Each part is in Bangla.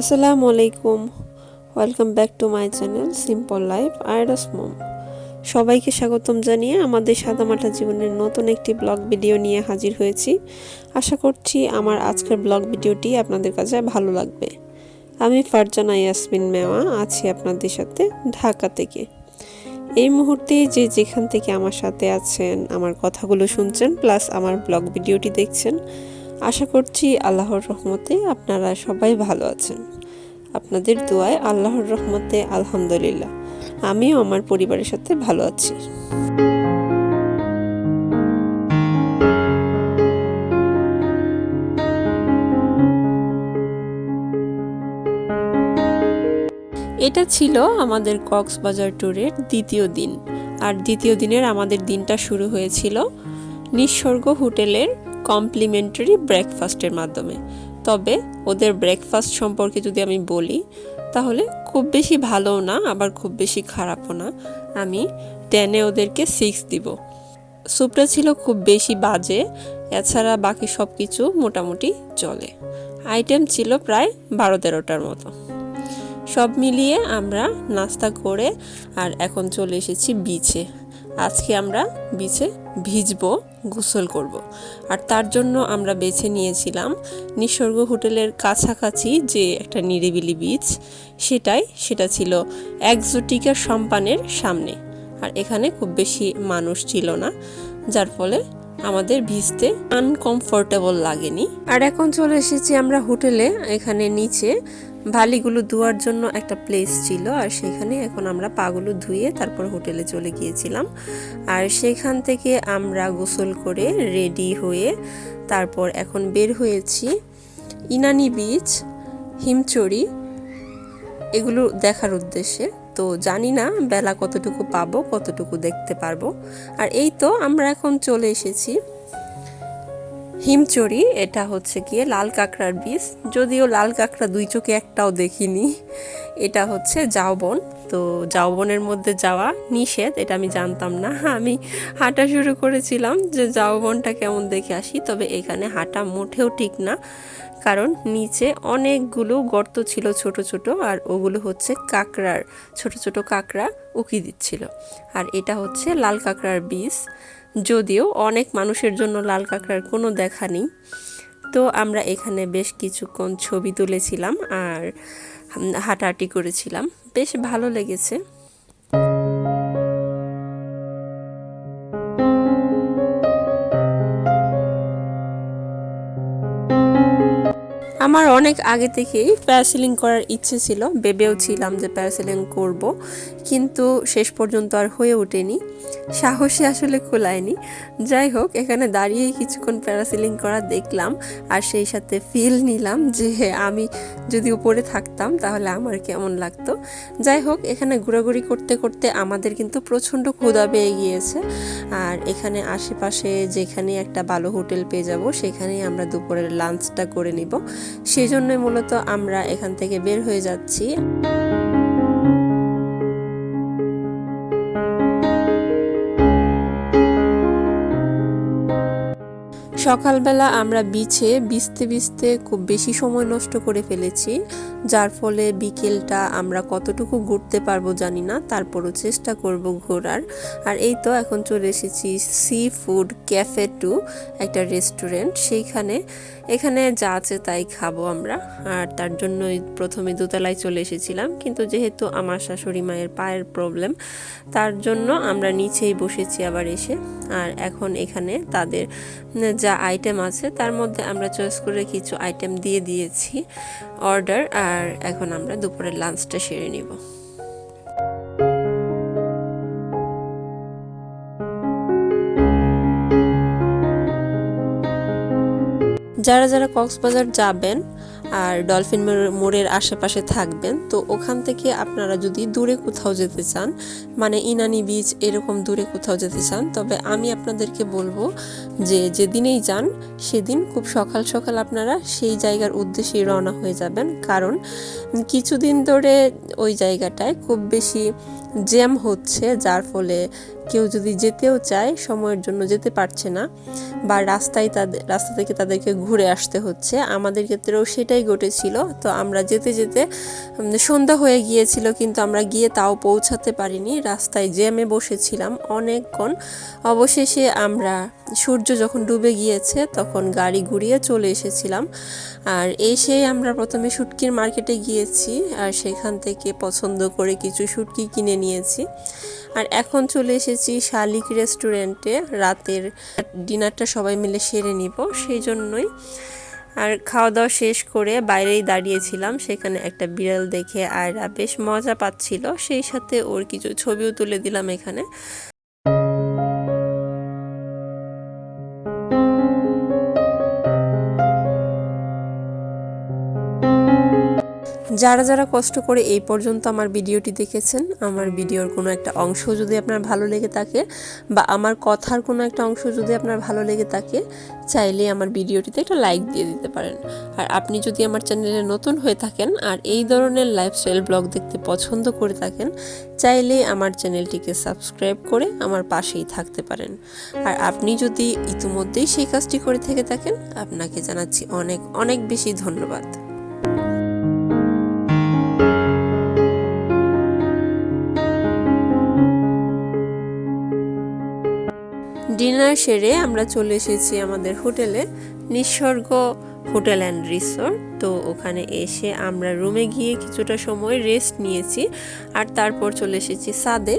আসসালামু আলাইকুম। Welcome back to my channel simple life Ayra's mom সবাইকে স্বাগতম জানিয়ে আমাদের সাদামাটা জীবনের নতুন একটি ব্লগ ভিডিও নিয়ে হাজির হয়েছি। আশা করছি আমার আজকের ব্লগ ভিডিওটি আপনাদের কাছে ভালো লাগবে। আমি ফারজানা ইয়াসমিন মেওয়া, আছি আপনাদের সাথে ঢাকা থেকে। এই মুহূর্তে যে যেখান থেকে আমার সাথে আছেন, আমার কথাগুলো শুনছেন প্লাস আমার ব্লগ ভিডিওটি দেখছেন আশা করছি আল্লাহর রহমতে আপনারা সবাই ভালো আছেন। আপনাদের দোয়ায় আল্লাহর রহমতে আলহামদুলিল্লাহ। আমিও আমার পরিবারের সাথে ভালো আছি। এটা ছিল আমাদের কক্সবাজার ট্যুরের দ্বিতীয় দিন। আর দ্বিতীয় দিনের আমাদের দিনটা শুরু হয়েছিল নিঃস্বর্গ হোটেলের কমপ্লিমেন্টারি ব্রেকফাস্টের মাধ্যমে। তবে ওদের ব্রেকফাস্ট সম্পর্কে যদি আমি বলি, তাহলে খুব বেশি ভালোও না, আবার খুব বেশি খারাপও না। আমি টেনে ওদেরকে সিক্স দিব। স্যুপটা ছিল খুব বেশি বাজে, এছাড়া বাকি সব কিছু মোটামুটি চলে। আইটেম ছিল প্রায় বারো তেরোটার মতো। সব মিলিয়ে আমরা নাস্তা করে আর এখন চলে এসেছি বিচে আজকে আমরা বিচে ভিজবো। গোসল করব। আর তার জন্য আমরা বেছে নিয়েছিলাম নিসর্গ হোটেলের কাছাকাছি যে একটা নিরিবিলি বীচ সেটাই, সেটা ছিল একজোটিকা সম্পানের সামনে। আর এখানে খুব বেশি মানুষ ছিল না, যার ফলে আমাদের ভিজতে আনকমফোর্টেবল লাগেনি। আর এখন চলে এসেছি আমরা হোটেলে, এখানে নিচে। ভালিগুলো ধোয়ার জন্য একটা প্লেস ছিল আর সেখানে এখন আমরা পাগুলো ধুয়ে তারপর হোটেলে চলে গিয়েছিলাম। আর সেখান থেকে আমরা গোসল করে রেডি হয়ে তারপর এখন বের হয়েছি ইনানি বিচ হিমচড়ি এগুলো দেখার উদ্দেশ্যে। তো জানি না বেলা কতটুকু পাবো, কতটুকু দেখতে পারব। আর এই তো আমরা এখন চলে এসেছি হিমচড়ি এটা হচ্ছে গিয়ে লাল কাঁকড়ার বীজ। যদিও লাল কাঁকড়া দুই চোখে একটাও দেখিনি, এটা হচ্ছে জাওবন। তো জাওবনের মধ্যে যাওয়া নিষেধ, এটা আমি জানতাম না। আমি হাঁটা শুরু করেছিলাম যে জাওবনটা কেমন দেখে আসি, তবে এখানে হাঁটা মোটেও ঠিক না। কারণ নিচে অনেকগুলো গর্ত ছিল ছোট ছোট আর ওগুলো হচ্ছে কাঁকড়ার, ছোট ছোট কাঁকড়া উকি দিচ্ছিল। আর এটা হচ্ছে লাল কাঁকড়ার বীজ। যদিও অনেক মানুষের জন্য লাল কাঁকড়ার কোনো দেখা নেই। তো আমরা এখানে বেশ কিছুক্ষণ ছবি তুলেছিলাম আর হাঁটাহাঁটি করেছিলাম। বেশ ভালো লেগেছে। অনেক আগে থেকেই প্যারাসিলিং করার ইচ্ছে ছিল। ভেবেও ছিলাম যে প্যারাসিলিং করব। কিন্তু শেষ পর্যন্ত আর হয়ে ওঠেনি। সাহসে আসলে খোলায়নি। যাই হোক, এখানে দাঁড়িয়ে কিছুক্ষণ প্যারাসিলিং করা দেখলাম আর সেই সাথে ফিল নিলাম যে আমি যদি উপরে থাকতাম তাহলে আমার কেমন লাগতো। যাই হোক, এখানে ঘোরাঘুরি করতে করতে আমাদের কিন্তু প্রচণ্ড ক্ষুধা পেয়ে গিয়েছে। আর এখানে আশেপাশে যেখানে একটা ভালো হোটেল পেয়ে যাব, সেখানেই আমরা দুপুরের লাঞ্চটা করে নিব। সেই জন্যই মূলত আমরা এখান থেকে বের হয়ে যাচ্ছি। সকালবেলা আমরা বিছে বিছতে বিছতে খুব বেশি সময় নষ্ট করে ফেলেছি, যার ফলে বিকেলটা আমরা কতটুকু ঘুরতে পারব জানি না, তারপরও চেষ্টা করব ঘোরার। আর এই তো এখন চলে এসেছি সি ফুড ক্যাফে টু একটা রেস্টুরেন্ট, সেইখানে, এখানে যা আছে তাই খাব আমরা। আর তার জন্যই প্রথমে দোতলায় চলে এসেছিলাম, কিন্তু যেহেতু আমার শাশুড়ি মায়ের পায়ের প্রবলেম, তার জন্য আমরা নিচেই বসেছি আবার এসে। আর এখন এখানে তাদের যা আইটেম আছে, তার মধ্যে আমরা চয়েস করে কিছু আইটেম দিয়ে দিয়েছি অর্ডার আর এখন আমরা দুপুরের লাঞ্চটা সেরে নিব। যারা যারা কক্সবাজার যাবেন আর ডলফিন মোড়ের আশেপাশে থাকবেন। তো ওখান থেকে আপনারা যদি দূরে কোথাও যেতে চান মানে ইনানি বিচ এরকম দূরে কোথাও যেতে চান, তবে আমি আপনাদেরকে বলব যে যেদিনেই যান, সেদিন খুব সকাল সকাল আপনারা সেই জায়গার উদ্দেশ্যে রওনা হয়ে যাবেন। কারণ কিছুদিন ধরে ওই জায়গাটায় খুব বেশি জ্যাম হচ্ছে, যার ফলে কেউ যদি যেতেও চায়, সময়ের জন্য যেতে পারছে না বা রাস্তায় তাদের, রাস্তা থেকে তাদেরকে ঘুরে আসতে হচ্ছে, আমাদের ক্ষেত্রেও সেটাই ঘটেছিল। তো আমরা যেতে যেতে সন্ধ্যা হয়ে গিয়েছিল কিন্তু আমরা গিয়ে তাও পৌঁছাতে পারিনি। রাস্তায় জ্যামে বসেছিলাম অনেকক্ষণ। অবশেষে আমরা সূর্য যখন ডুবে গিয়েছে, তখন গাড়ি ঘুরিয়ে চলে এসেছিলাম। আর এসে আমরা প্রথমে শুটকির মার্কেটে গিয়েছি আর সেখান থেকে পছন্দ করে কিছু শুটকি কিনে নিয়েছি। আর এখন চলে এসেছি শালিক রেস্টুরেন্টে। রাতের ডিনারটা সবাই মিলে সেরে নিব, সেই জন্যই। আর খাওয়া দাওয়া শেষ করে বাইরেই দাঁড়িয়েছিলাম, সেখানে একটা বিড়াল দেখে আয়রা বেশ মজা পাচ্ছিল। সেই সাথে ওর কিছু ছবিও তুলে দিলাম এখানে। যারা যারা কষ্ট করে এই পর্যন্ত আমার ভিডিওটি দেখেছেন, আমার ভিডিওর কোনো একটা অংশ যদি আপনার ভালো লেগে থাকে বা আমার কথার কোনো একটা অংশ যদি আপনার ভালো লেগে থাকে, চাইলে আমার ভিডিওটিতে একটা লাইক দিয়ে দিতে পারেন। আর আপনি যদি আমার চ্যানেলে নতুন হয়ে থাকেন আর এই ধরনের লাইফস্টাইল ব্লগ দেখতে পছন্দ করে থাকেন, চাইলে আমার চ্যানেলটিকে সাবস্ক্রাইব করে আমার পাশেই থাকতে পারেন। আর আপনি যদি ইতিমধ্যেই সেই কাজটি করে থেকে থাকেন, আপনাকে জানাচ্ছি অনেক অনেক বেশি ধন্যবাদ। ডিনার সেরে আমরা চলে এসেছি আমাদের হোটেলে নিঃসর্গ হোটেল অ্যান্ড রিসোর্ট। তো ওখানে এসে আমরা রুমে গিয়ে কিছুটা সময় রেস্ট নিয়েছি আর তারপর চলে এসেছি সাদে।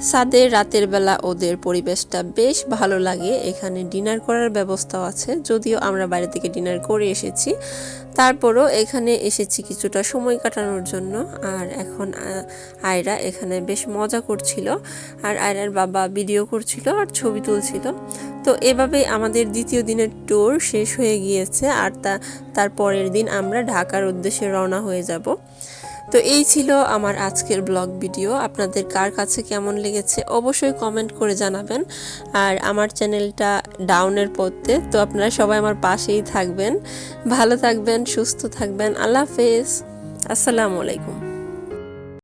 সাদে রাতের বেলা ওদের পরিবেশটা বেশ ভালো লাগে। এখানে ডিনার করার ব্যবস্থাও আছে, যদিও আমরা বাইরে থেকে ডিনার করে এসেছি। তারপরও এখানে এসেছি কিছুটা সময় কাটানোর জন্য। আর এখন আয়রা এখানে বেশ মজা করছিল। আর আয়রার বাবা ভিডিও করছিল আর ছবি তুলছিল। তো এভাবেই আমাদের দ্বিতীয় দিনের ট্যুর শেষ হয়ে গিয়েছে। আর তা, তার পরের দিন আমরা ঢাকার উদ্দেশ্যে রওনা হয়ে যাব। তো এই ছিল আমার আজকের ব্লগ ভিডিও। আপনাদের কার কাছে কেমন লেগেছে অবশ্যই কমেন্ট করে জানাবেন। আর আমার চ্যানেলটা ডাউনের পথে, তো আপনারা সবাই আমার পাশেই থাকবেন। ভালো থাকবেন, সুস্থ থাকবেন। আল্লাহ হাফেজ। আসসালামু আলাইকুম।